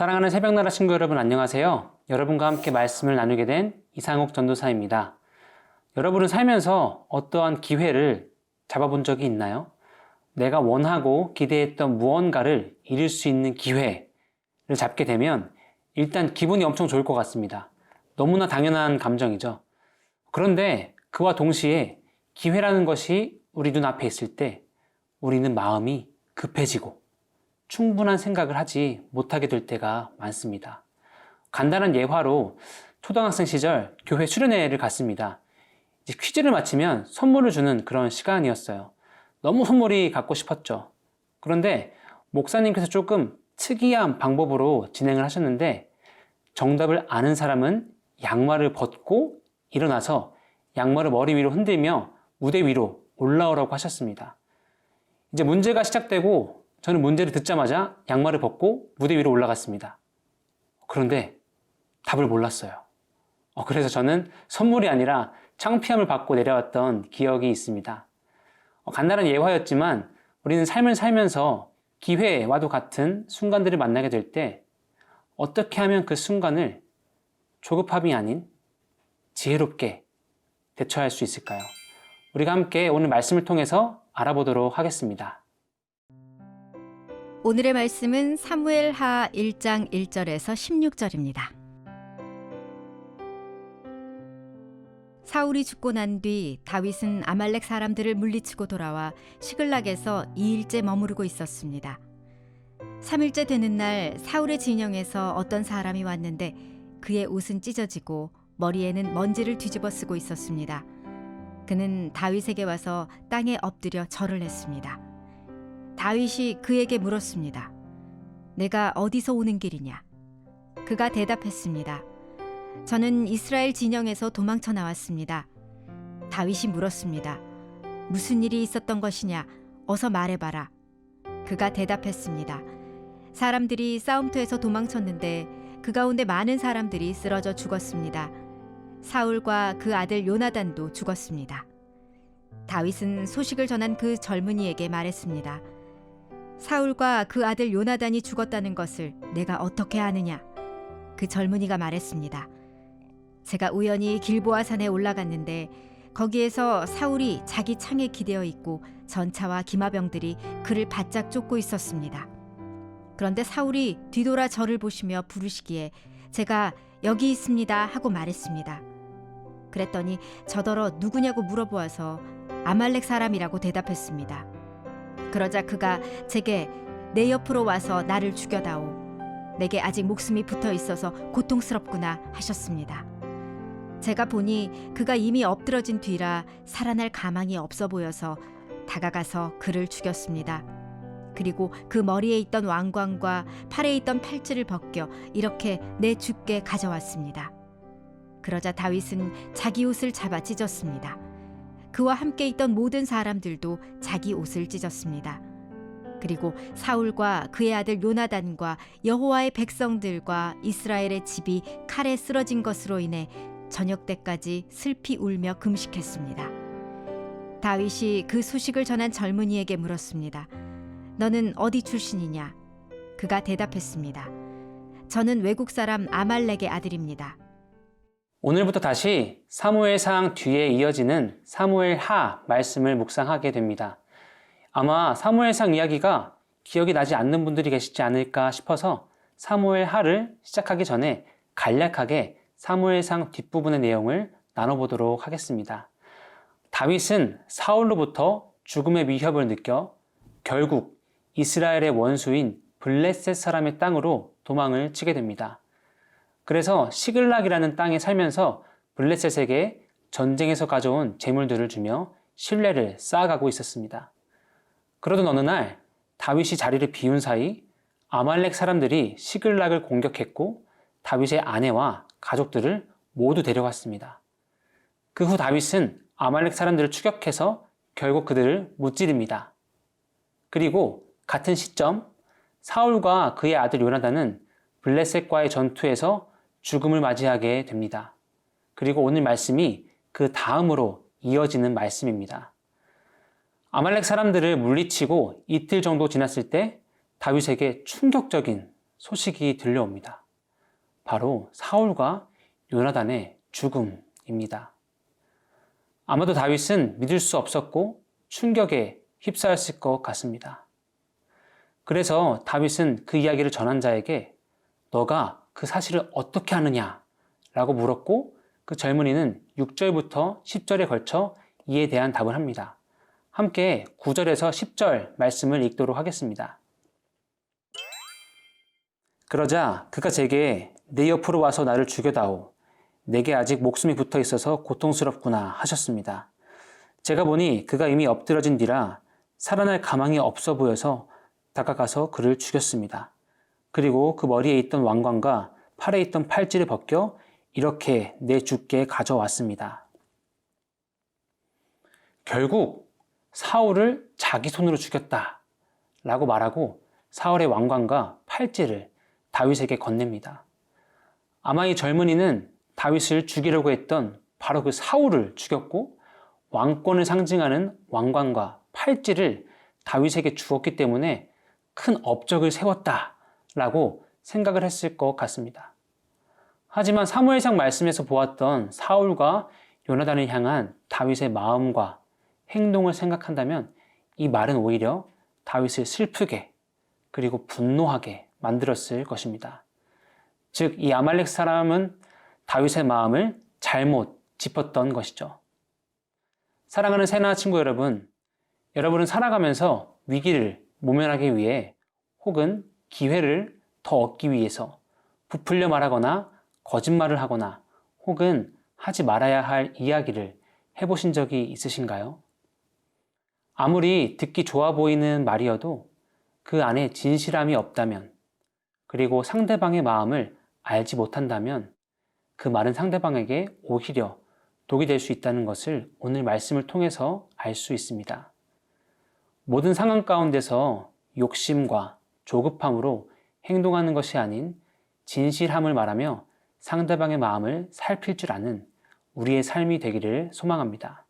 사랑하는 새벽나라 친구 여러분 안녕하세요. 여러분과 함께 말씀을 나누게 된 이상욱 전도사입니다. 여러분은 살면서 어떠한 기회를 잡아본 적이 있나요? 내가 원하고 기대했던 무언가를 이룰 수 있는 기회를 잡게 되면 일단 기분이 엄청 좋을 것 같습니다. 너무나 당연한 감정이죠. 그런데 그와 동시에 기회라는 것이 우리 눈앞에 있을 때 우리는 마음이 급해지고 충분한 생각을 하지 못하게 될 때가 많습니다. 간단한 예화로 초등학생 시절 교회 수련회를 갔습니다. 이제 퀴즈를 마치면 선물을 주는 그런 시간이었어요. 너무 선물이 갖고 싶었죠. 그런데 목사님께서 조금 특이한 방법으로 진행을 하셨는데 정답을 아는 사람은 양말을 벗고 일어나서 양말을 머리 위로 흔들며 무대 위로 올라오라고 하셨습니다. 이제 문제가 시작되고 저는 문제를 듣자마자 양말을 벗고 무대 위로 올라갔습니다. 그런데 답을 몰랐어요. 어, 그래서 저는 선물이 아니라 창피함을 받고 내려왔던 기억이 있습니다. 어, 간단한 예화였지만 우리는 삶을 살면서 기회와도 같은 순간들을 만나게 될 때 어떻게 하면 그 순간을 조급함이 아닌 지혜롭게 대처할 수 있을까요? 우리가 함께 오늘 말씀을 통해서 알아보도록 하겠습니다. 오늘의 말씀은 사무엘 하 1장 1절에서 16절입니다. 사울이 죽고 난 뒤 다윗은 아말렉 사람들을 물리치고 돌아와 시글락에서 2일째 머무르고 있었습니다. 3일째 되는 날 사울의 진영에서 어떤 사람이 왔는데 그의 옷은 찢어지고 머리에는 먼지를 뒤집어 쓰고 있었습니다. 그는 다윗에게 와서 땅에 엎드려 절을 했습니다. 다윗이 그에게 물었습니다. 내가 어디서 오는 길이냐? 그가 대답했습니다. 저는 이스라엘 진영에서 도망쳐 나왔습니다. 다윗이 물었습니다. 무슨 일이 있었던 것이냐? 어서 말해봐라. 그가 대답했습니다. 사람들이 싸움터에서 도망쳤는데 그 가운데 많은 사람들이 쓰러져 죽었습니다. 사울과 그 아들 요나단도 죽었습니다. 다윗은 소식을 전한 그 젊은이에게 말했습니다. 사울과 그 아들 요나단이 죽었다는 것을 내가 어떻게 아느냐? 그 젊은이가 말했습니다. 제가 우연히 길보아 산에 올라갔는데 거기에서 사울이 자기 창에 기대어 있고 전차와 기마병들이 그를 바짝 쫓고 있었습니다. 그런데 사울이 뒤돌아 저를 보시며 부르시기에 제가 여기 있습니다 하고 말했습니다. 그랬더니 저더러 누구냐고 물어보아서 아말렉 사람이라고 대답했습니다. 그러자 그가 제게 내 옆으로 와서 나를 죽여다오. 내게 아직 목숨이 붙어 있어서 고통스럽구나 하셨습니다. 제가 보니 그가 이미 엎드러진 뒤라 살아날 가망이 없어 보여서 다가가서 그를 죽였습니다. 그리고 그 머리에 있던 왕관과 팔에 있던 팔찌를 벗겨 이렇게 내 죽게 가져왔습니다. 그러자 다윗은 자기 옷을 잡아 찢었습니다. 그와 함께 있던 모든 사람들도 자기 옷을 찢었습니다. 그리고 사울과 그의 아들 요나단과 여호와의 백성들과 이스라엘의 집이 칼에 쓰러진 것으로 인해 저녁 때까지 슬피 울며 금식했습니다. 다윗이 그 소식을 전한 젊은이에게 물었습니다. 너는 어디 출신이냐? 그가 대답했습니다. 저는 외국 사람 아말렉의 아들입니다. 오늘부터 다시 사무엘상 뒤에 이어지는 사무엘하 말씀을 묵상하게 됩니다. 아마 사무엘상 이야기가 기억이 나지 않는 분들이 계시지 않을까 싶어서 사무엘하를 시작하기 전에 간략하게 사무엘상 뒷부분의 내용을 나눠보도록 하겠습니다. 다윗은 사울로부터 죽음의 위협을 느껴 결국 이스라엘의 원수인 블레셋 사람의 땅으로 도망을 치게 됩니다. 그래서 시글락이라는 땅에 살면서 블레셋에게 전쟁에서 가져온 재물들을 주며 신뢰를 쌓아가고 있었습니다. 그러던 어느 날 다윗이 자리를 비운 사이 아말렉 사람들이 시글락을 공격했고 다윗의 아내와 가족들을 모두 데려갔습니다. 그 후 다윗은 아말렉 사람들을 추격해서 결국 그들을 무찌릅니다. 그리고 같은 시점 사울과 그의 아들 요나단은 블레셋과의 전투에서 죽음을 맞이하게 됩니다. 그리고 오늘 말씀이 그 다음으로 이어지는 말씀입니다. 아말렉 사람들을 물리치고 이틀 정도 지났을 때 다윗에게 충격적인 소식이 들려옵니다. 바로 사울과 요나단의 죽음입니다. 아마도 다윗은 믿을 수 없었고 충격에 휩싸였을 것 같습니다. 그래서 다윗은 그 이야기를 전한 자에게 너가 그 사실을 어떻게 아느냐 라고 물었고 그 젊은이는 6절부터 10절에 걸쳐 이에 대한 답을 합니다. 함께 9절에서 10절 말씀을 읽도록 하겠습니다. 그러자 그가 제게 내 옆으로 와서 나를 죽여다오. 내게 아직 목숨이 붙어 있어서 고통스럽구나 하셨습니다. 제가 보니 그가 이미 엎드러진 뒤라 살아날 가망이 없어 보여서 다가가서 그를 죽였습니다. 그리고 그 머리에 있던 왕관과 팔에 있던 팔찌를 벗겨 이렇게 내 주께 가져왔습니다. 결국 사울을 자기 손으로 죽였다 라고 말하고 사울의 왕관과 팔찌를 다윗에게 건넵니다. 아마 이 젊은이는 다윗을 죽이려고 했던 바로 그 사울을 죽였고 왕권을 상징하는 왕관과 팔찌를 다윗에게 주었기 때문에 큰 업적을 세웠다 라고 생각을 했을 것 같습니다. 하지만 사무엘상 말씀에서 보았던 사울과 요나단을 향한 다윗의 마음과 행동을 생각한다면 이 말은 오히려 다윗을 슬프게 그리고 분노하게 만들었을 것입니다. 즉, 이 아말렉 사람은 다윗의 마음을 잘못 짚었던 것이죠. 사랑하는 새나 친구 여러분, 여러분은 살아가면서 위기를 모면하기 위해 혹은 기회를 더 얻기 위해서 부풀려 말하거나 거짓말을 하거나 혹은 하지 말아야 할 이야기를 해보신 적이 있으신가요? 아무리 듣기 좋아 보이는 말이어도 그 안에 진실함이 없다면 그리고 상대방의 마음을 알지 못한다면 그 말은 상대방에게 오히려 독이 될 수 있다는 것을 오늘 말씀을 통해서 알 수 있습니다. 모든 상황 가운데서 욕심과 조급함으로 행동하는 것이 아닌 진실함을 말하며 상대방의 마음을 살필 줄 아는 우리의 삶이 되기를 소망합니다.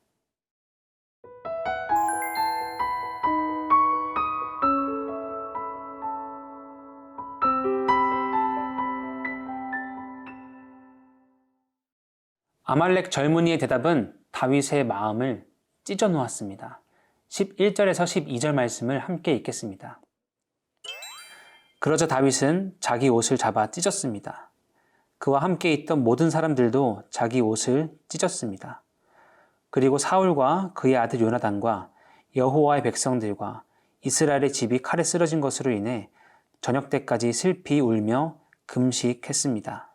아말렉 젊은이의 대답은 다윗의 마음을 찢어 놓았습니다. 11절에서 12절 말씀을 함께 읽겠습니다. 그러자 다윗은 자기 옷을 잡아 찢었습니다. 그와 함께 있던 모든 사람들도 자기 옷을 찢었습니다. 그리고 사울과 그의 아들 요나단과 여호와의 백성들과 이스라엘의 집이 칼에 쓰러진 것으로 인해 저녁 때까지 슬피 울며 금식했습니다.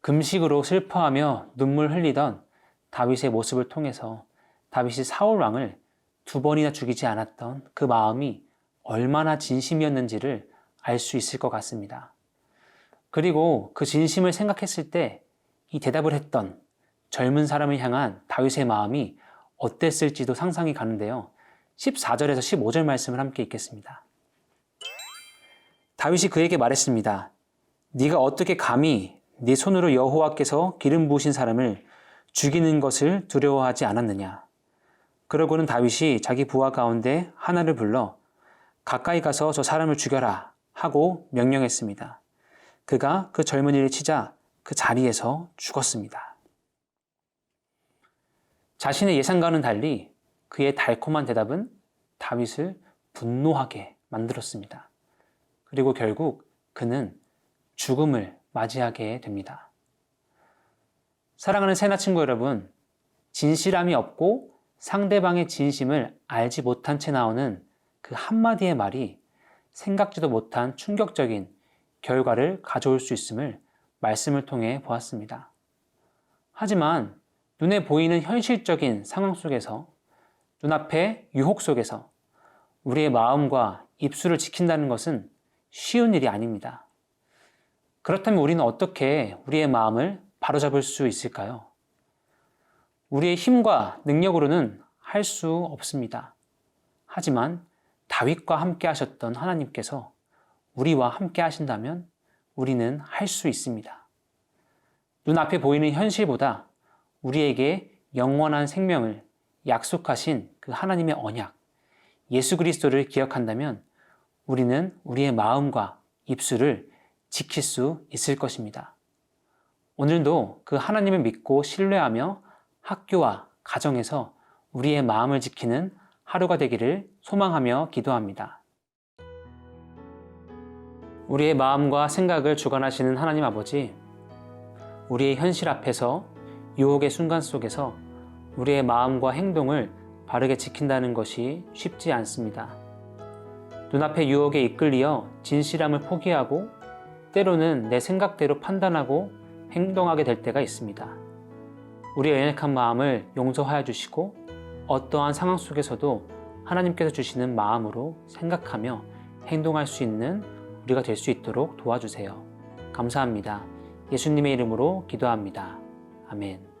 금식으로 슬퍼하며 눈물 흘리던 다윗의 모습을 통해서 다윗이 사울 왕을 두 번이나 죽이지 않았던 그 마음이 얼마나 진심이었는지를 알 수 있을 것 같습니다. 그리고 그 진심을 생각했을 때 이 대답을 했던 젊은 사람을 향한 다윗의 마음이 어땠을지도 상상이 가는데요. 14절에서 15절 말씀을 함께 읽겠습니다. 다윗이 그에게 말했습니다. 네가 어떻게 감히 네 손으로 여호와께서 기름 부으신 사람을 죽이는 것을 두려워하지 않았느냐? 그러고는 다윗이 자기 부하 가운데 하나를 불러 가까이 가서 저 사람을 죽여라 하고 명령했습니다. 그가 그 젊은이를 치자 그 자리에서 죽었습니다. 자신의 예상과는 달리 그의 달콤한 대답은 다윗을 분노하게 만들었습니다. 그리고 결국 그는 죽음을 맞이하게 됩니다. 사랑하는 새나 친구 여러분, 진실함이 없고 상대방의 진심을 알지 못한 채 나오는 그 한마디의 말이 생각지도 못한 충격적인 결과를 가져올 수 있음을 말씀을 통해 보았습니다. 하지만 눈에 보이는 현실적인 상황 속에서 눈앞의 유혹 속에서 우리의 마음과 입술을 지킨다는 것은 쉬운 일이 아닙니다. 그렇다면 우리는 어떻게 우리의 마음을 바로잡을 수 있을까요? 우리의 힘과 능력으로는 할 수 없습니다. 하지만 다윗과 함께 하셨던 하나님께서 우리와 함께 하신다면 우리는 할 수 있습니다. 눈앞에 보이는 현실보다 우리에게 영원한 생명을 약속하신 그 하나님의 언약, 예수 그리스도를 기억한다면 우리는 우리의 마음과 입술을 지킬 수 있을 것입니다. 오늘도 그 하나님을 믿고 신뢰하며 학교와 가정에서 우리의 마음을 지키는 하루가 되기를 소망하며 기도합니다. 우리의 마음과 생각을 주관하시는 하나님 아버지, 우리의 현실 앞에서 유혹의 순간 속에서 우리의 마음과 행동을 바르게 지킨다는 것이 쉽지 않습니다. 눈앞의 유혹에 이끌리어 진실함을 포기하고 때로는 내 생각대로 판단하고 행동하게 될 때가 있습니다. 우리의 연약한 마음을 용서하여 주시고 어떠한 상황 속에서도 하나님께서 주시는 마음으로 생각하며 행동할 수 있는 우리가 될 수 있도록 도와주세요. 감사합니다. 예수님의 이름으로 기도합니다. 아멘.